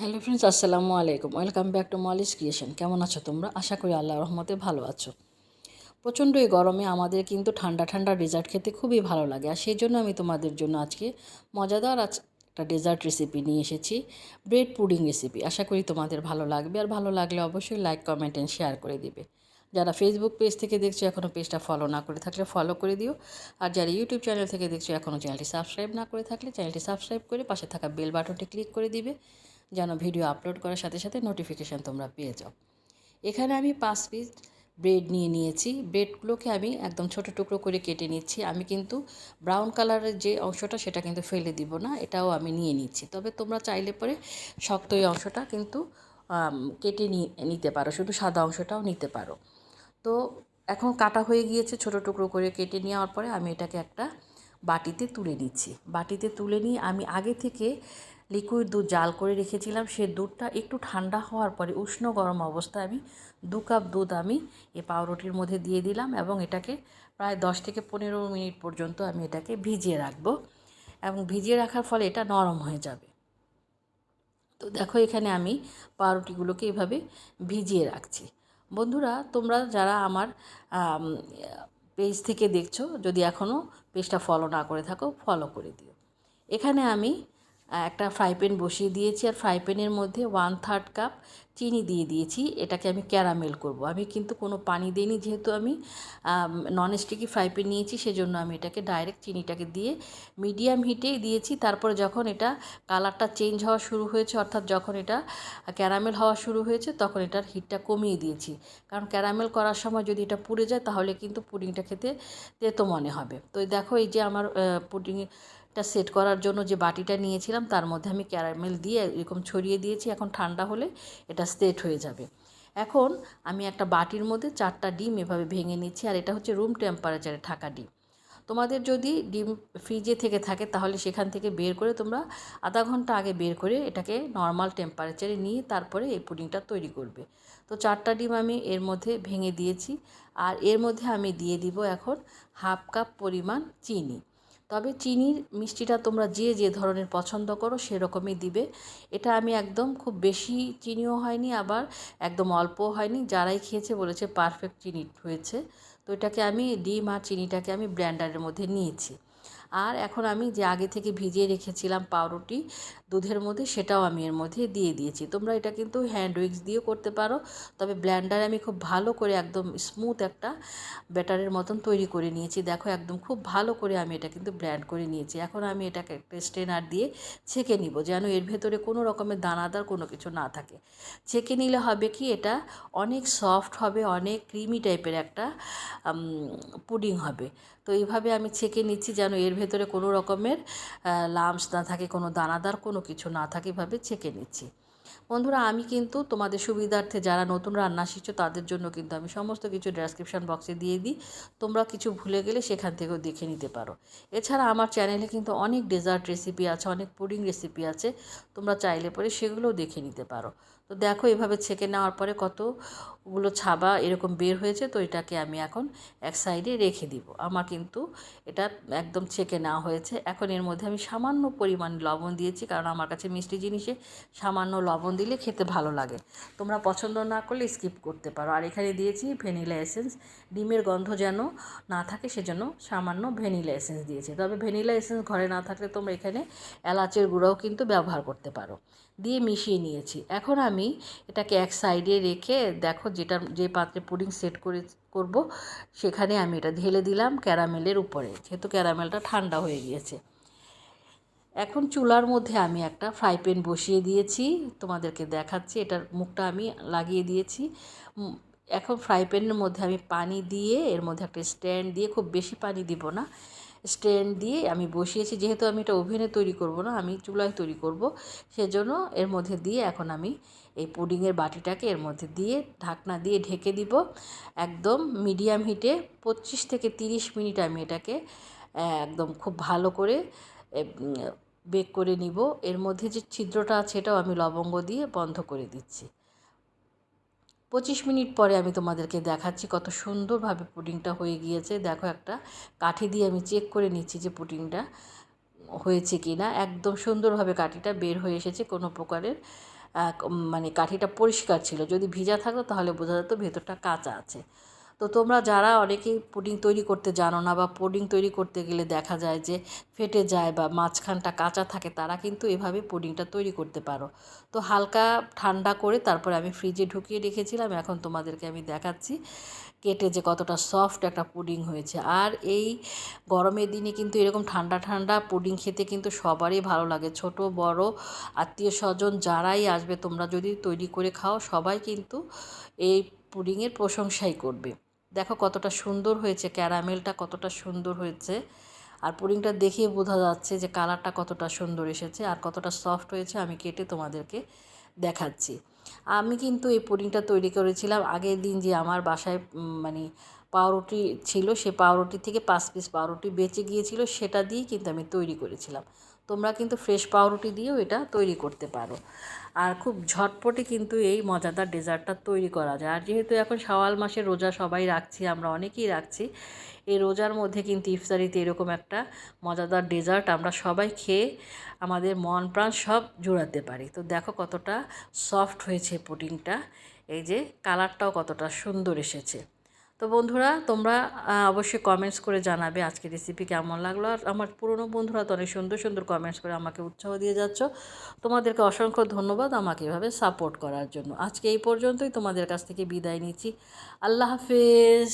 Hello friends, আসসালামু আলাইকুম। Welcome back to Molly's creation. কেমন আছো তোমরা? আশা করি আল্লাহ রহমতে ভালো আছো। প্রচণ্ড এই গরমে আমাদের কিন্তু ঠান্ডা ঠান্ডা ডেজার্ট খেতে খুবই ভালো লাগে। আর সেই জন্য আমি তোমাদের জন্য আজকে মজাদার আজ একটা ডেজার্ট রেসিপি নিয়ে এসেছি ব্রেড পুডিং রেসিপি আশা করি তোমাদের ভালো লাগবে। আর ভালো লাগলে অবশ্যই লাইক কমেন্ট অ্যান্ড শেয়ার করে দিবে। যারা ফেসবুক পেজ থেকে দেখছ এখনও পেজটা ফলো না করে থাকলে ফলো করে দিও। আর যারা ইউটিউব চ্যানেল থেকে দেখছ এখনও চ্যানেলটি সাবস্ক্রাইব না করে থাকলে চ্যানেলটি সাবস্ক্রাইব করে পাশে থাকা বেল বাটনটি ক্লিক করে দিবে। যেন ভিডিও আপলোড করার সাথে সাথে নোটিফিকেশান তোমরা পেয়ে যাও। এখানে আমি পাঁচ পিস ব্রেড নিয়ে নিয়েছি। ব্রেডগুলোকে আমি একদম ছোট টুকরো করে কেটে নিচ্ছি। আমি কিন্তু ব্রাউন কালারের যে অংশটা, সেটা কিন্তু ফেলে দিব না। এটাও আমি নিয়ে নিচ্ছি। তবে তোমরা চাইলে পরে শক্ত এই অংশটা কিন্তু কেটে নিতে পারো। শুধু সাদা অংশটাও নিতে পারো। তো এখন কাটা হয়ে গিয়েছে ছোট টুকরো করে কেটে নেওয়ার পরে আমি এটাকে একটা বাটিতে তুলে নিচ্ছি। বাটিতে তুলে নিয়ে আমি আগে থেকে লিকুইড দুধ জাল করে রেখেছিলাম। সে দুধটা একটু ঠান্ডা হওয়ার পরে উষ্ণ গরম অবস্থায় আমি দু কাপ দুধ আমি এই পাউরুটির মধ্যে দিয়ে দিলাম এবং এটাকে প্রায় দশ থেকে পনেরো মিনিট পর্যন্ত আমি এটাকে ভিজিয়ে রাখব এবং ভিজিয়ে রাখার ফলে এটা নরম হয়ে যাবে। তো দেখো এখানে আমি পাউরুটিগুলোকে এভাবে ভিজিয়ে রাখছি। বন্ধুরা, তোমরা যারা আমার পেজ থেকে দেখছ, যদি এখনও পেজটা ফলো না করে থাকো ফলো করে দিও। এখানে আমি একটা ফ্রাই প্যান বসিয়ে দিয়েছি আর ফ্রাই প্যানের মধ্যে ওয়ান থার্ড কাপ চিনি দিয়ে দিয়েছি। এটাকে আমি ক্যারামেল করব। আমি কিন্তু কোনো পানি দিইনি যেহেতু আমি নন স্টিকি ফ্রাই প্যান নিয়েছি সেজন্য আমি এটাকে ডাইরেক্ট চিনিটাকে দিয়ে মিডিয়াম হিটেই দিয়েছি। তারপরে যখন এটা কালারটা চেঞ্জ হওয়া শুরু হয়েছে, অর্থাৎ যখন এটা ক্যারামেল হওয়া শুরু হয়েছে, তখন এটার হিটটা কমিয়ে দিয়েছি। কারণ ক্যারামেল করার সময় যদি এটা পুড়ে যায়, তাহলে কিন্তু পুডিংটা খেতে তেতো মনে হবে। তো দেখো এই যে আমার পুডিং টা সেট করার জন্য যে বাটিটা নিয়েছিলাম, তার মধ্যে আমি ক্যারামেল দিয়ে এরকম ছড়িয়ে দিয়েছি। এখন ঠান্ডা হলে এটা সেট হয়ে যাবে। এখন আমি একটা বাটির মধ্যে চারটা ডিম এভাবে ভেঙে নিচ্ছি, আর এটা হচ্ছে রুম টেম্পারেচারে থাকা ডিম। তোমাদের যদি ডিম ফ্রিজে থেকে থাকে, তাহলে সেখান থেকে বের করে তোমরা আধা ঘণ্টা আগে বের করে এটাকে নর্মাল টেম্পারেচারে নিয়ে তারপরে এই পুডিংটা তৈরি করবে। তো চারটা ডিম আমি এর মধ্যে ভেঙে দিয়েছি, আর এর মধ্যে আমি দিয়ে দিব এখন হাফ কাপ পরিমাণ চিনি। তবে চিনির মিষ্টিটা তোমরা যে যে ধরনের পছন্দ করো সেরকমই দিবে। এটা আমি একদম খুব বেশি চিনিও হয়নি, আবার একদম অল্পও হয়নি। যারাই খেয়েছে বলেছে পারফেক্ট চিনি হয়েছে। তো এটাকে আমি ডিম আর চিনিটাকে আমি ব্ল্যান্ডারের মধ্যে নিয়েছি। আর এখন আমি যে আগে থেকে ভিজিয়ে রেখেছিলাম পাউরুটি, দুধের মধ্যে সেটাও আমি এর মধ্যে দিয়ে দিয়েছি। তোমরা এটা কিন্তু হ্যান্ড উইক্স দিয়েও করতে পারো, তবে ব্ল্যান্ডারে আমি খুব ভালো করে একদম স্মুথ একটা ব্যাটারের মতন তৈরি করে নিয়েছি। দেখো একদম খুব ভালো করে আমি এটা কিন্তু ব্ল্যান্ড করে নিয়েছি। এখন আমি এটাকে একটা স্ট্রেনার দিয়ে ছেঁকে নিব যেন এর ভেতরে কোনো রকমের দানাদার কোনো কিছু না থাকে। ছেঁকে নিলে হবে কি এটা অনেক সফট হবে, অনেক ক্রিমি টাইপের একটা পুডিং হবে। তো এইভাবে আমি ছেঁকে নিচ্ছি যেন এর ভেতরে কোনো রকমের লামস না থাকে, কোনো দানাদার কোনো কিছু না থাকে, এভাবে ছেঁকে নিচ্ছি। বন্ধুরা, আমি কিন্তু তোমাদের সুবিধার্থে যারা নতুন রান্না শিখছো, তাদের জন্য কিন্তু আমি সমস্ত কিছু ডেসক্রিপশান বক্সে দিয়ে দিই। তোমরা কিছু ভুলে গেলে সেখান থেকেও দেখে নিতে পারো। এছাড়া আমার চ্যানেলে কিন্তু অনেক ডেজার্ট রেসিপি আছে, অনেক পুডিং রেসিপি আছে, তোমরা চাইলে পরে সেগুলোও দেখে নিতে পারো। তো দেখো, এভাবে ছেঁকে নেওয়ার পরে কতগুলো ছাবা এরকম বের হয়েছে, তো এটাকে আমি এখন এক সাইডে রেখে দিব। আমার কিন্তু এটা একদম ছেঁকে নেওয়া হয়েছে। এখন এর মধ্যে আমি সামান্য পরিমাণ লবণ দিয়েছি, কারণ আমার কাছে মিষ্টি জিনিসে সামান্য লবণ দিলে খেতে ভালো লাগে। তোমরা পছন্দ না করলে স্কিপ করতে পারো। আর এখানে দিয়েছি ভ্যানিলা এসেন্স ডিমের গন্ধ যেন না থাকে, সেজন্য সামান্য ভ্যানিলা এসেন্স দিয়েছি। তবে ভ্যানিলা এসেন্স ঘরে না থাকলে তোমরা এখানে এলাচের গুঁড়োও কিন্তু ব্যবহার করতে পারো। দিয়ে মিশিয়ে নিয়েছি। এখন আমি এটাকে এক সাইডে রেখে দেখো যেটা, যে পাত্রে পুডিং সেট করে, করব, সেখানে আমি এটা ঢেলে দিলাম ক্যারামেলের উপরে। যেহেতু ক্যারামেলটা ঠান্ডা হয়ে গিয়েছে। এখন চুলার মধ্যে আমি একটা ফ্রাই প্যান বসিয়ে দিয়েছি, তোমাদেরকে দেখাচ্ছি। এটার মুখটা আমি লাগিয়ে দিয়েছি। এখন ফ্রাই প্যানের মধ্যে আমি পানি দিয়ে, এর মধ্যে একটা স্ট্যান্ড দিয়ে, খুব বেশি পানি দিব না, স্ট্যান্ড দিয়ে আমি বসিয়েছি। যেহেতু আমি এটা ওভেনে তৈরি করব না, আমি চুলায় তৈরি করব, সেজন্য এর মধ্যে দিয়ে এখন আমি এই পুডিংয়ের বাটিটাকে এর মধ্যে দিয়ে ঢাকনা দিয়ে ঢেকে দিব। একদম মিডিয়াম হিটে পঁচিশ থেকে তিরিশ মিনিট আমি এটাকে একদম খুব ভালো করে বেক করে নিব। এর মধ্যে যে ছিদ্রটা আছে এটাও আমি লবঙ্গ দিয়ে বন্ধ করে দিচ্ছি। পঁচিশ মিনিট পরে আমি তোমাদেরকে দেখাচ্ছি কত সুন্দরভাবে পুডিংটা হয়ে গিয়েছে। দেখো একটা কাঠি দিয়ে আমি চেক করে নিচ্ছি যে পুডিংটা হয়েছে কি না একদম সুন্দরভাবে কাঠিটা বের হয়ে এসেছে কোনো প্রকারের মানে কাঠিটা পরিষ্কার ছিল। যদি ভিজা থাকতো তাহলে বোঝা যেত ভেতরটা কাঁচা আছে। তো তোমরা যারা অনেকেই পুডিং তৈরি করতে জানো না বা পুডিং তৈরি করতে গেলে দেখা যায় যে ফেটে যায় বা মাঝখানটা কাঁচা থাকে, তারা কিন্তু এভাবে পুডিংটা তৈরি করতে পারো। তো হালকা ঠান্ডা করে তারপরে আমি ফ্রিজে ঢুকিয়ে রেখেছিলাম, এখন তোমাদেরকে আমি দেখাচ্ছি কেটে যে কতটা সফট একটা পুডিং হয়েছে। আর এই গরমের দিনে কিন্তু এরকম ঠান্ডা ঠান্ডা পুডিং খেতে কিন্তু সবারই ভালো লাগে। ছোট, বড়, আত্মীয় স্বজন যারাই আসবে, তোমরা যদি তৈরি করে খাও, সবাই কিন্তু এই পুডিংয়ের প্রশংসাই করবে। দেখো কতটা সুন্দর হয়েছে, ক্যারামেলটা কতটা সুন্দর হয়েছে। আর পুডিংটা দেখেই বোঝা যাচ্ছে যে কালারটা কতটা সুন্দর এসেছে আর কতটা সফট হয়েছে আমি কেটে তোমাদেরকে দেখাচ্ছি। আমি কিন্তু এই পুডিংটা তৈরি করেছিলাম আগের দিন যে আমার বাসায় মানে পাউরুটি ছিল, সে পাউরুটি থেকে পাঁচ পিস পাউরুটি বেঁচে গিয়েছিল, সেটা দিয়েই কিন্তু আমি তৈরি করেছিলাম। তোমরা কিন্তু ফ্রেশ পাউরুটি দিয়েও এটা তৈরি করতে পারো। আর খুব ঝটপটে কিন্তু এই মজাদার ডেজার্টটা তৈরি করা যায়। আর যেহেতু এখন শাওয়াল মাসে রোজা সবাই রাখছি, আমরা অনেকেই রাখছি, এই রোজার মধ্যে কিন্তু ইফতারিতে এরকম একটা মজাদার ডেজার্ট আমরা সবাই খেয়ে আমাদের মন প্রাণ সব জোড়াতে পারি। তো দেখো কতটা সফট হয়েছে পুডিংটা, এই যে কালারটাও কতটা সুন্দর এসেছে। তো বন্ধুরা, তোমরা অবশ্যই কমেন্টস করে জানাবে আজকে রেসিপি কেমন লাগল। আর আমার পুরনো বন্ধুরা তো অনেক সুন্দর সুন্দর কমেন্টস করে আমাকে উৎসাহ দিয়ে যাচ্ছ। তোমাদেরকে অসংখ্য ধন্যবাদ আমাকে এভাবে সাপোর্ট করার জন্য। আজকে এই পর্যন্তই তোমাদের কাছ থেকে বিদায় নিচ্ছি। আল্লাহ হাফেজ।